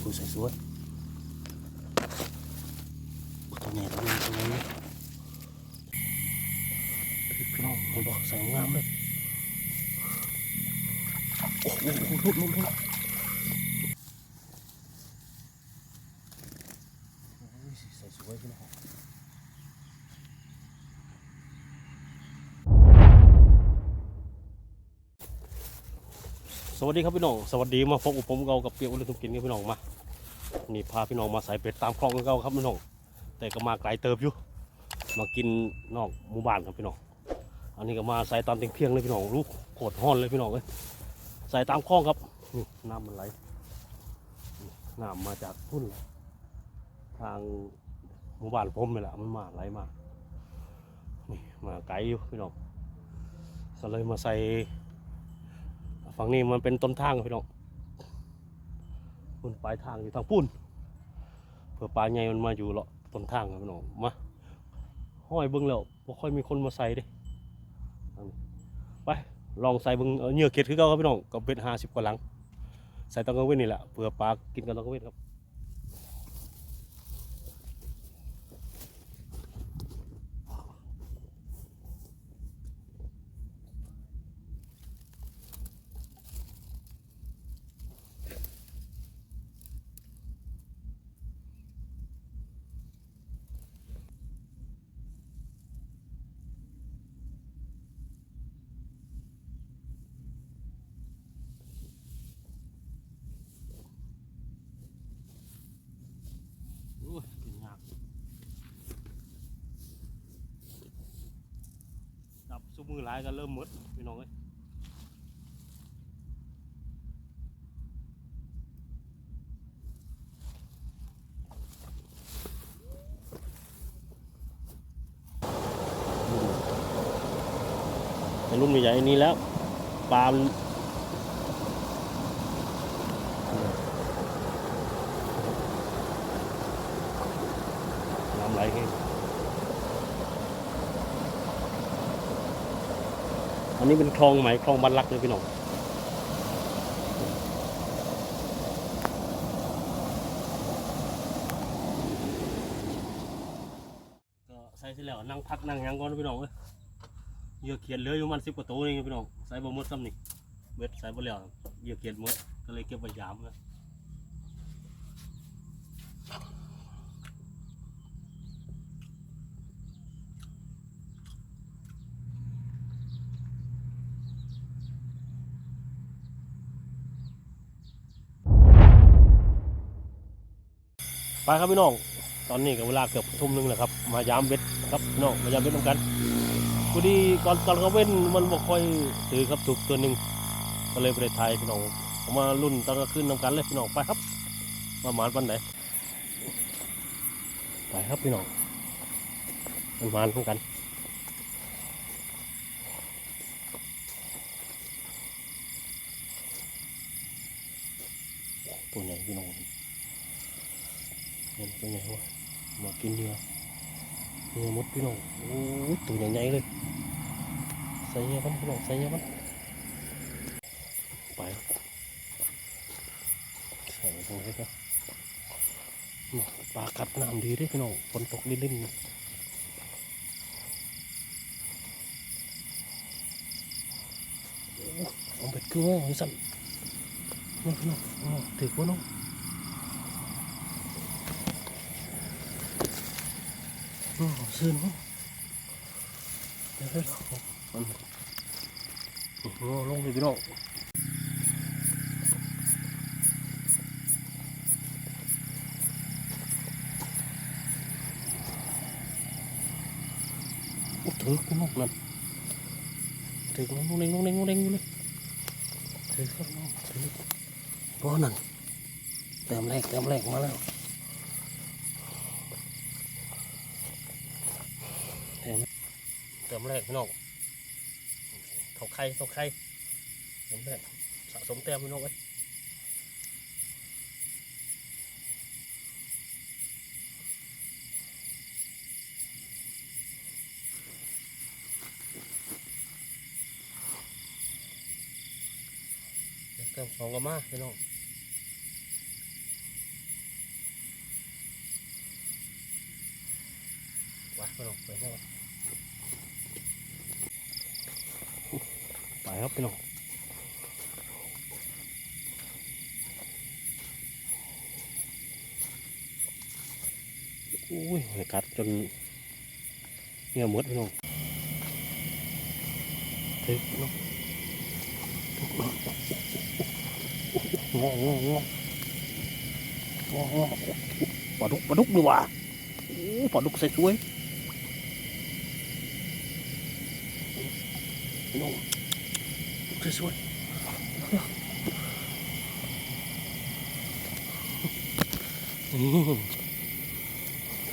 สวยสวยตัวนี้ตัวนี้ตัวนี้พี่น้องมันบอกแสงงามเลยโอ้โหลุกลุกลุกโอ้ยใส่สวยพี่น้อง ส วัสดีครับพี่น้องสวัสดีมาพบกับผมเกากับเปียกอุลทุกินกับพี่น้องมานี่พาพี่น้องมาใส่เป็ดตามคลองกันเก่าครับพี่น้องแต่ก็มาไกลเติบอยู่มากินนอกหมู่บ้านครับพี่น้องอันนี้ก็มาใส่ตามเตียงเพียงเลยพี่น้องลูกโคตรห้อนเลยพี่น้องเลยใส่ตามคลองครับนี่น้ำมันไหลน้ำมาจากทุ่นทางหมู่บ้านผมนี่แหละมันมาไหลมานี่มาไกลอยู่พี่น้องก็เลยมาใส่ ฝั่งนี้มันเป็นต้นทางพี่น้องมันปลายทางอยู่ทางพุ่นเผื่อปลาใหญ่มันมาอยู่เลาะต้นทางครับพี่น้องมาห้อยเบิ้งแล้วบ่ค่อยมีคนมาใส่เด้ไปลองใส่เบิ้งเอ่อเหยื่อเก็ดคือเก่าครับพี่น้องกับเบ็ดห้าสิบกว่าหลัง ใส่ตอนกลางเว้นนี่แหละเผื่อปลากินกันตอนกลางเว้นครับ โอ้ยกินยากจับซุมือห ลายก็เริ่มหมดพี่น้องเอ้ยรุ่นใหญ่นี้แล้วปลามันน้ำไหลแห้งอั นี้เป็นคลองไหมคลองบันลักเลยพี่น้องก็ใส่เสร็จแล้วนั่งพักนั่งยังก่อนพี่น้องเอ้ยเหยื่อเขียนเหลืออยู่มันสิบกว่าตัวเองพี่น้องใส่บ่หมดซ้ำนี่เบ็ดใส่บ่แล้วเยอะเขียนหมดก็เลยเก็บไว้ยามนะ ครับพี่น้องตอนนี้ก็เวลาเกือบทุ่มหนึงแล้วครับ มายามเบ็ดครับพี่น้องมายามเบ็ดนำกันพอดีก่อนตอนเขาเว้นมันบ่ค่อยถือครับถูกตัวหนึ่งก็เลยไปไทยพี่น้องเอามารุ่นตอนกลางคืนนำกันเลยพี่น้องไปครับประมาณปันไหนไปครับพี่น้องประมาณเท่ากันตัวใหญ่พี่น้อง เห็นเป็นไงวะมากินเนื้อเนื้อมดพี่น้องโอ้ยตัวใหญ่ๆเลยใส่เงี้ยมันพี่น้องใส่เงี้ยมันไปใส่ตรงนี้ก็มาปลากัดน้ำดีเด้พี่น้องฝนตกลิ่นๆโอ้เอาเป็ดคือว่าสั่นน้องพี่น้องอ๋อถือว่าน้อง โอ้ซื้อเนาะเดี๋ยวเดี๋ยวมันโอ้โหลงเลยพี่น้องโอ้ถือพี่น้ เติมแรกพี่น้องเขาไข่เขาไข่เติมแรกสะสมเต็มพี่น้องเลยติมสองก็มาพี่น้องวะพี่น้องไปเนาะ ครับพี่น้องอุ้ยกัดจนเงื่อหมดพี่น้องถึกเนาะงององอโอ้โหปลาดุกปลาดุกดีว่ะโอ้ปลาดุกใส่ช่วยน้อง ใส่ช่วยนี่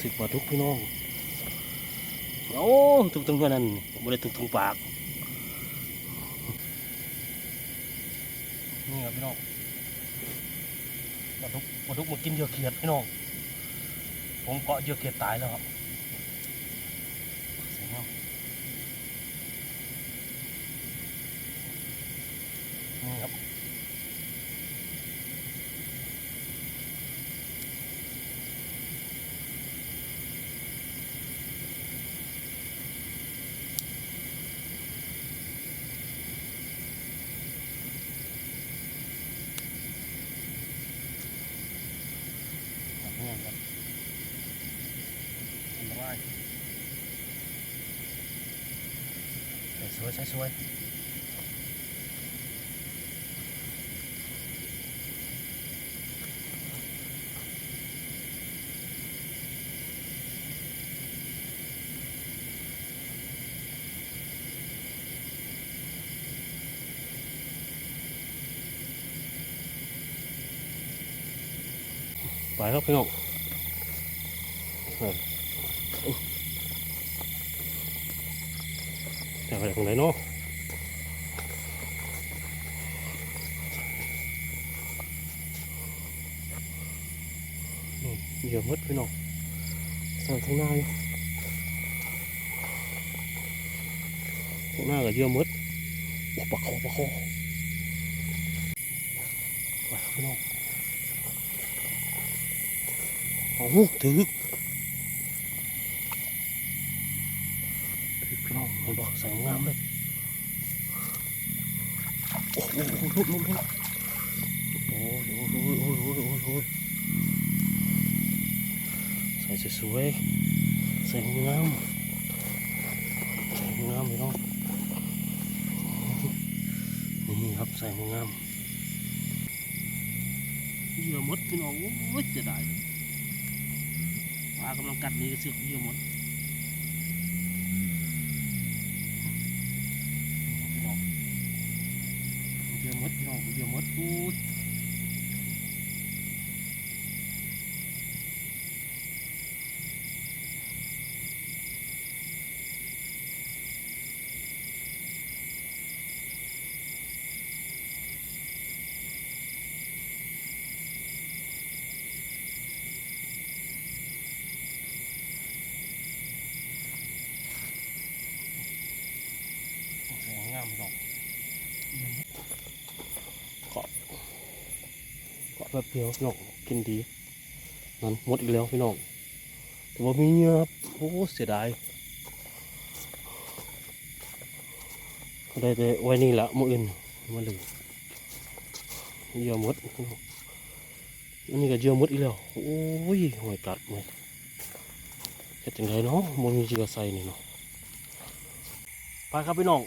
สิปลาดุกพี่น้อง โอ้ถึงถึงกันนั่นไม่ได้ถึงถึงปาก นี่ครับพี่น้องปลาดุกปลาดุกมากินเยื่อเขียดพี่น้อง ผมเกาะเยื่อเขียดตายแล้วครับเสียงเอานี่ครับนี่ครับอันตรายใสวยใส่สวยไปครับพี่น้องเอออุ๊ย จากอะไปตรงไหนเนาะนี่เหยื่อมดพี่น้องใส่ข้างหน้าอยู่ข้างหน้ากับเหยื่อมดโอ้ปลาคอปลาคอไปครับพี่น้องโอ้ถึกถึก พี่น้องมันบอกใส่งามเลย โอ้โหลุกลุกลุกโอ้โอ้โอ้โอ้โอ้โอ้ยโอ้ยใส่สวยงามใส่งามพี่น้องนี่ครับใส่งามเยื่อมดพี่น้องโอ้ยจะได้ปลากำลังกัดนี่ก็เสือกเยอะหมดเยอะหมดพี่น้องเยอะหมดพูดสวยงามพี่น้องเกาะ เกาะแบเดียวพี่น้องกินดีนั่นหมดอีกแล้วพี่น้องแต่ว่ามีเนื้อครับโอ้เสียดายได้แต่ไว้นี่แหละมืออื่นมาเลยเยอะหมดพี่น้องอันนี้ก็เยอะหมดอีกแล้วโอ้ยหอยกัดเลยเฮ็ดจังไงเนาะมันมีเจือใส่นี่เนาะไปครับพี่น้อง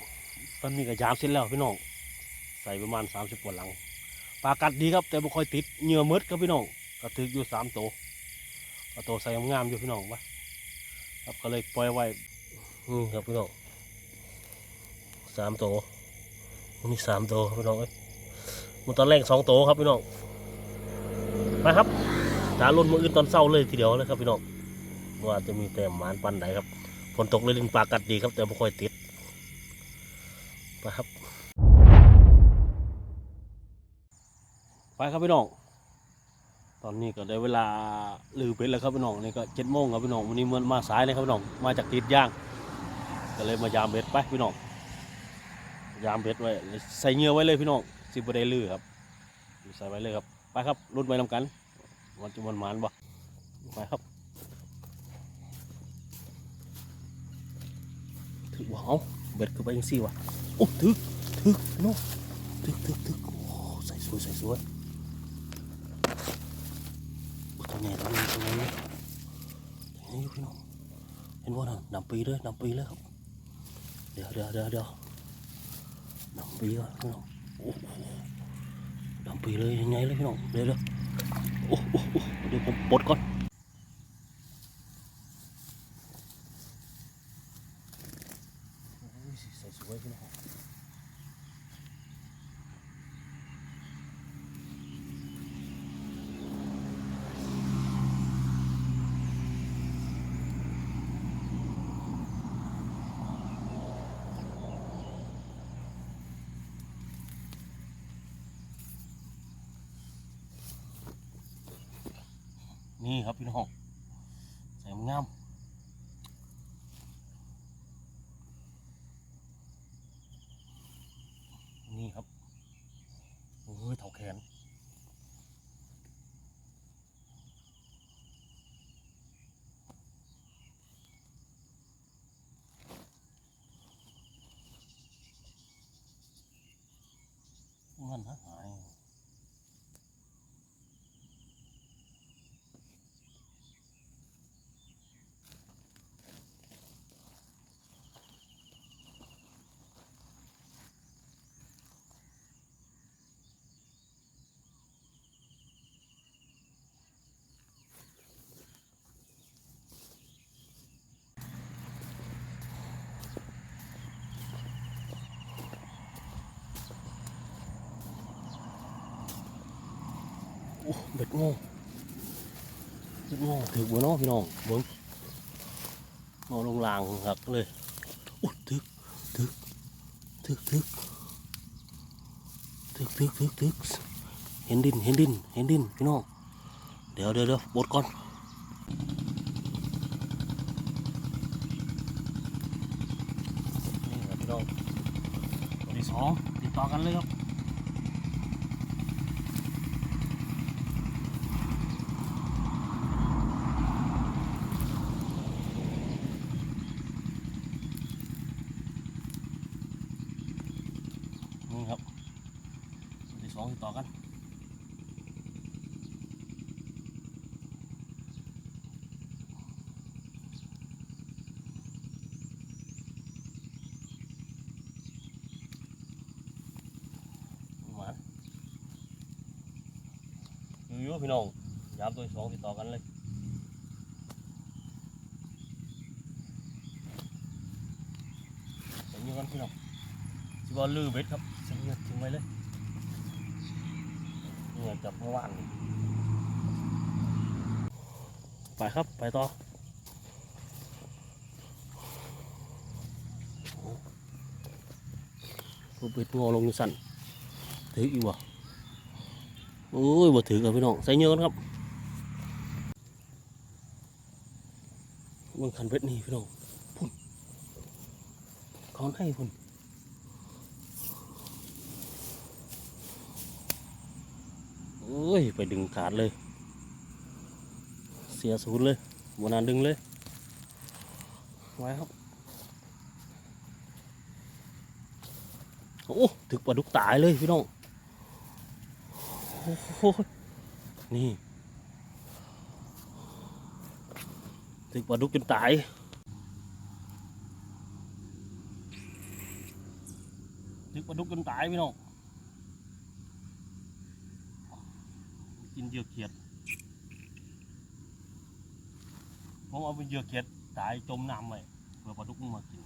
ตอนนี้ก็ยามเสร็จแล้วพี่น้องใส่ประมาณสามสิบกว่าหลัง ปลากัดดีครับ แต่บ่ค่อยติดเหงื่อมืดครับพี่น้องก็ถึกอยู่สามตัวก็ตัวใส่งามอยู่พี่น้องวะครับก็เลยปล่อยไว้นี่ครับพี่น้องสามตัวนี่สามตัวครับพี่น้องเอ้ยมันตอนแรกสองตัวครับพี่น้องไปครับตาลุ่นมืออื่นตอนเศร้าเลยทีเดียวเลยครับพี่น้องว่าจะมีแต่หมานปันไหนครับฝนตกเลยลินปลากัดดีครับ แต่บ่ค่อยติดไปครับ ไปครับพี่น้อง ตอนนี้ก็ได้เวลาลือเป็ดแล้วครับพี่น้องนี่ก็เจ็ดโมงครับพี่น้องวันนี้มันมาสายเลยครับพี่น้องมาจากติดย่าง ก็เลยมายามเบ็ดไปพี่น้องยามเบ็ดไว้ใส่เงือไว้เลยพี่น้องสิบได้ลือครับใส่ไว้เลยครับไปครับรุ่นไปนำกันวันจุมันหมานบ่ไปครับถือว่าเอาเบ็ดคือไปยังซี่วะโอ้ถือถือโน่ถือถือถือโอ้ใส่สวยใส่สวยโอ้ตัว ใหญ่ตัวนี้ตัวใหญ่เลยตัวนี้อยู่พี่น้องเห็นว่านะนำปีเลยนำปีเลยครับเดี๋ยวเดี๋ยวเดี๋ยวเดี๋ยวนำปีก่อนพี่น้องโอ้โหนำปีเลยยังไงเลยพี่น้องเดี๋ยวเดี๋ยวโอ้โหโอ้โหเดี๋ยวผมปลดก่อน โอ้ยใส่สวยพี่น้อง นี่ครับพี่น้องใส่งามนี่ครับโอ้ยเท่าแขนเงินหาย เบ็ดโง่เบ็ดโง่ถือบัวน้อพี่น้องเบิ้งนอนลงลางครับเลยโอ้ถึกถึกถึกถึกถึกถึกถึกถึกเห็นดินเห็นดินเห็นดินพี่น้องเดี๋ยวเดี๋ยวเดี๋ยวบดก่อนนี่ครับพี่น้องตัวที่สองติดต่อกันเลยครับ นี่ครับตัวที่ สองติดต่อกันมาอยู่อยู่พี่น้องยามตัวที่สองติดต่อกันเลยเป็นอยังกันพี่น้องสิบอลลือเบ็ดครับสังเกตทิ้งไว้เลย นี่จับเมื่อวานไปครับไปต่อโอ้เบ็ดงอลงสั่นถืออีกวะโอ้ยบ่ถือกับพี่น้องใส่เยอะกันครับมันขันเบ็ดนี่พี่น้องพุ่นคอนให้พุ่น โอ้ ย ไปดึงขาดเลย เสียศูนย์เลยวนนั้นดึงเลย ไว้ครับ โอ้ ถึกปลาดุกตายเลยพี่น้องโอ้โหนี่ ถึกปลาดุกจนตายถึกปลาดุกจนตายพี่น้อง กิน เหยื่อเขียด ผมเอาเป็นเหยื่อเขียดตายจมน้ำไว้เพื่อปลาดุกมันมากิน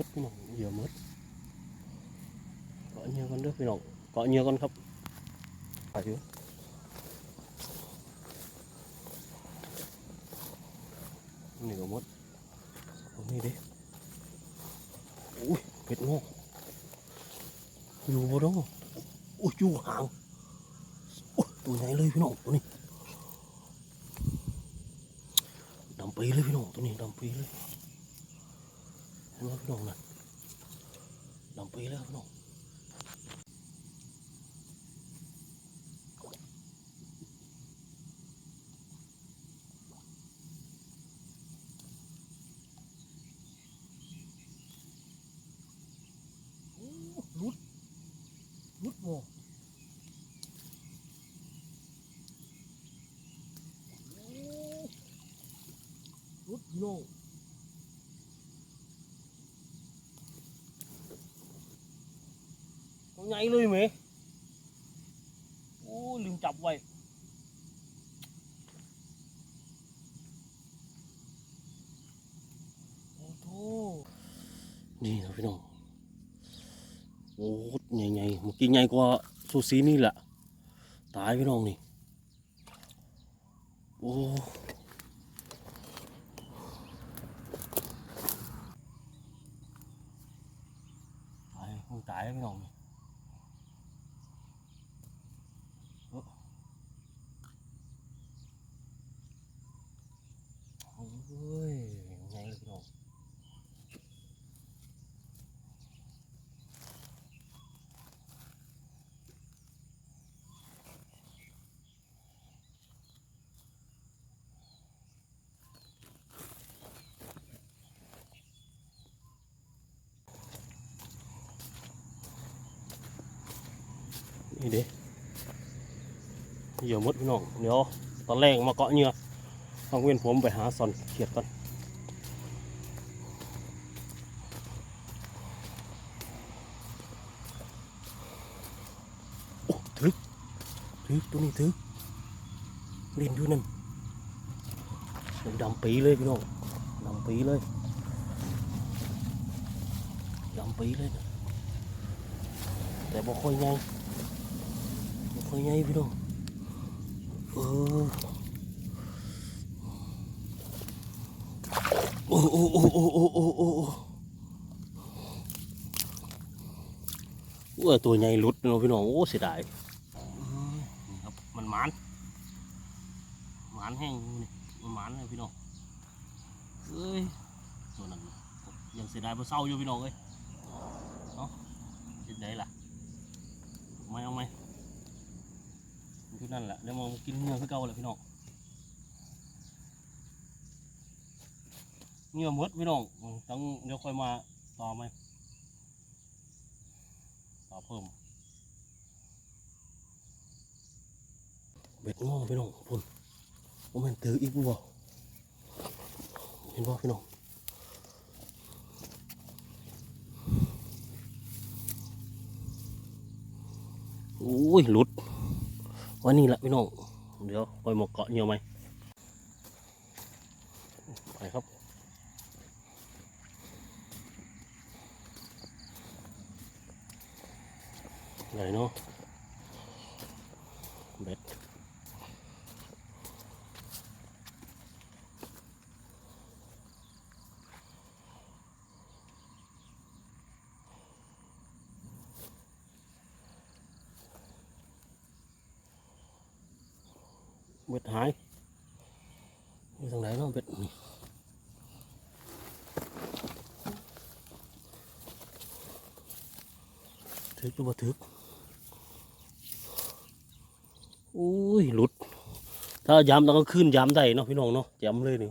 mất mà nhiều mất có nhiều con nước phi nọng có nhiều con khắp phải chứ. Này có mất có gì đấy ui biết ngon dù vô đó. Ui chua hàng. Ui tôi nhảy lên phía nọng tôi này. Đầm bì lên phía nọng tôi này đầm bì lên. เลิกน้องนะน้องปีเลิกน้องรุดรุดโมรุดโน่ ใหญ่เลยไหมโอ้ยลืมจับไว้โอ้โหนี่นะพี่น้องโอ้ใหญ่ใหญ่ๆเมื่อกี้ใหญ่กว่าซูซีนี่แหละตายพี่น้องนี่โอ้ตายคงตายแล้วพี่น้องนี่เอ้อโอ้ยใหญ่เลยพี่น้อง นี่เด้เหยื่อมดพี่น้องเดี๋ยวตอนแรกมาเกาะเหยื่อต้องเว้นผมไปหาซอนเขียดก่อนโอ้ถึกถึกตัวนี้ถึกเล่นอยู่นั่นมันดำปีเลยพี่น้องดำปีเลยดำปีเลยนะแต่บ่ค่อยใหญ่บ่ค่อยใหญ่พี่น้องเออโอ้โอ้โอ้โอ้โอ้โอ้โอ้โอ้ว่าตัวใหญ่หลุดเนาะพี่น้องโอ้เสียดายครับมันหมานหมานแห้งนี่มันหมานเลยพี่น้องเอ้ยตัวนั้นยังเสียดายเพราะเศร้าอยู่พี่น้องเอ้ยเนาะเจ็ดไดล่ะไม่เอาไหม อยู่นั่นแหละเดี๋ยวมองกินเนื้อคือเก่าแหละพี่น้องเนื้อมดพี่น้องต้องเดี๋ยวค่อยมาต่อไหมต่อเพิ่มเบ็ดงอพี่น้องพุ่นผมเห็นตืออีกบ่เห็นบ่พี่น้องโอ้ยหลุด วันนี้แหละพี่น้อง เดี๋ยวไปหมกเกาะเหนียวไหมไปครับไหนเนาะเบ็ด เบ็ดหายอยู่ทางไหนเนาะเบ็ดนี่ถึกหรือบ่ถึกอุ้ยหลุด ถ้ายำต้องก็ขึ้นยำได้เนาะพี่น้องเนาะยำเลยนี่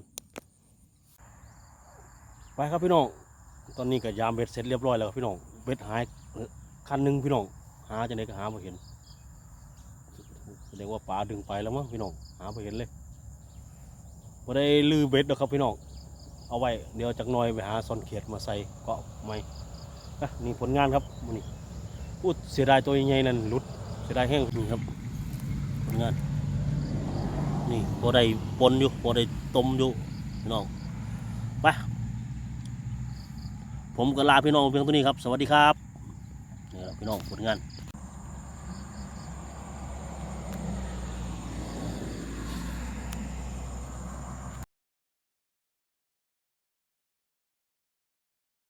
ไปครับพี่น้อง ตอนนี้ก็ยามเบ็ดเสร็จเรียบร้อยแล้วครับพี่น้อง เบ็ดหายคันหนึ่งพี่น้อง หาจะไหนก็หาไม่เห็น แสดงว่าปลาดึงไปแล้วมั้งพี่น้องหาไม่เห็นเลยไม่ได้ลือเบ็ดหรอกครับพี่น้องเอาไว้เดี๋ยวจากน้อยไปหาซอนเขียดมาใส่เกาะใหม่นี่ผลงานครับมื้อนี่พูดเสียดายตัวใหญ่นั่นหลุดเสียดายแห้งนี่ครับผลงานนี่พอได้ปนอยู่พอได้ต้มอยู่พี่น้องไปผมก็ลาพี่น้องเพียงเท่านี้ครับ สวัสดีครับนี่พี่น้องผลงาน